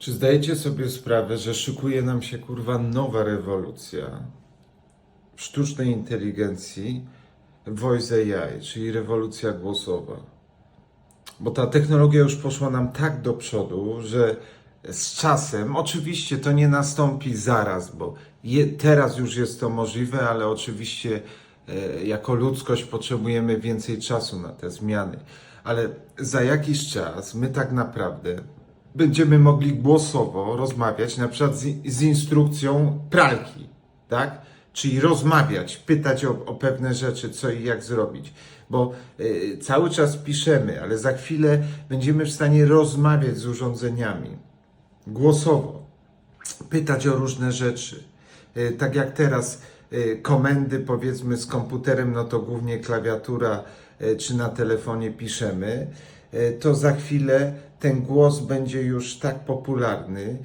Czy zdajecie sobie sprawę, że szykuje nam się kurwa nowa rewolucja sztucznej inteligencji, voice AI, czyli rewolucja głosowa? Bo ta technologia już poszła nam tak do przodu, że z czasem, oczywiście to nie nastąpi zaraz, bo je, teraz już jest to możliwe, ale oczywiście e, jako ludzkość potrzebujemy więcej czasu na te zmiany. Ale za jakiś czas my tak naprawdę będziemy mogli głosowo rozmawiać na przykład z, z instrukcją pralki, tak? Czyli rozmawiać, pytać o, o pewne rzeczy, co i jak zrobić. Bo y, cały czas piszemy, ale za chwilę będziemy w stanie rozmawiać z urządzeniami głosowo, pytać o różne rzeczy. Y, tak jak teraz y, komendy, powiedzmy, z komputerem, no to głównie klawiatura y, czy na telefonie piszemy, y, to za chwilę ten głos będzie już tak popularny,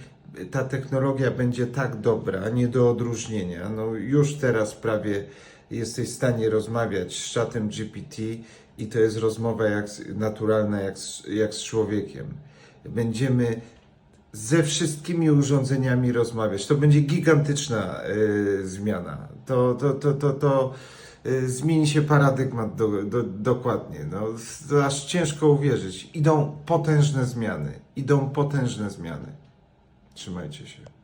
ta technologia będzie tak dobra, nie do odróżnienia. No już teraz prawie jesteś w stanie rozmawiać z czatem GPT i to jest rozmowa jak, naturalna jak jak z człowiekiem. Będziemy ze wszystkimi urządzeniami rozmawiać. To będzie gigantyczna y, zmiana. To, to, to, to, to zmieni się paradygmat do, do, dokładnie. No, aż ciężko uwierzyć. Idą potężne zmiany. Idą potężne zmiany. Trzymajcie się.